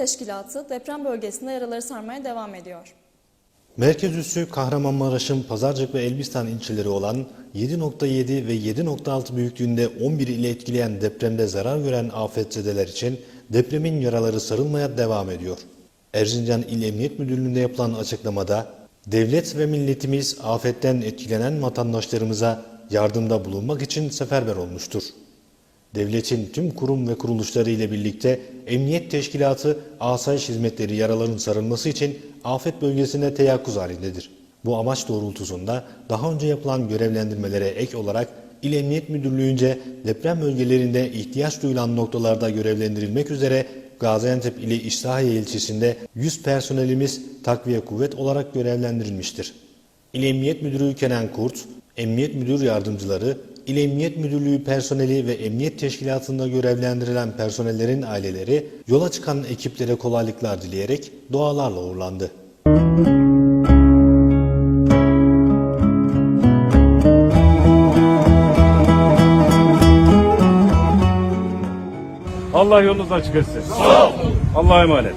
Teşkilatı deprem bölgesinde yaraları sarmaya devam ediyor. Merkez üssü Kahramanmaraş'ın Pazarcık ve Elbistan ilçeleri olan 7.7 ve 7.6 büyüklüğünde 11 ile etkileyen depremde zarar gören afetzedeler için depremin yaraları sarılmaya devam ediyor. Erzincan İl Emniyet Müdürlüğü'nde yapılan açıklamada devlet ve milletimiz afetten etkilenen vatandaşlarımıza yardımda bulunmak için seferber olmuştur. Devletin tüm kurum ve kuruluşları ile birlikte Emniyet Teşkilatı asayiş hizmetleri yaraların sarılması için afet bölgesine teyakkuz halindedir. Bu amaç doğrultusunda daha önce yapılan görevlendirmelere ek olarak İl Emniyet Müdürlüğü'nce deprem bölgelerinde ihtiyaç duyulan noktalarda görevlendirilmek üzere Gaziantep ili İslahiye ilçesinde 100 personelimiz takviye kuvvet olarak görevlendirilmiştir. İl Emniyet Müdürü Kenan Kurt, Emniyet Müdür Yardımcıları, İl Emniyet Müdürlüğü personeli ve Emniyet Teşkilatı'nda görevlendirilen personellerin aileleri yola çıkan ekiplere kolaylıklar dileyerek dualarla uğurlandı. Allah yolunuzu açık etsin. Allah'a emanet.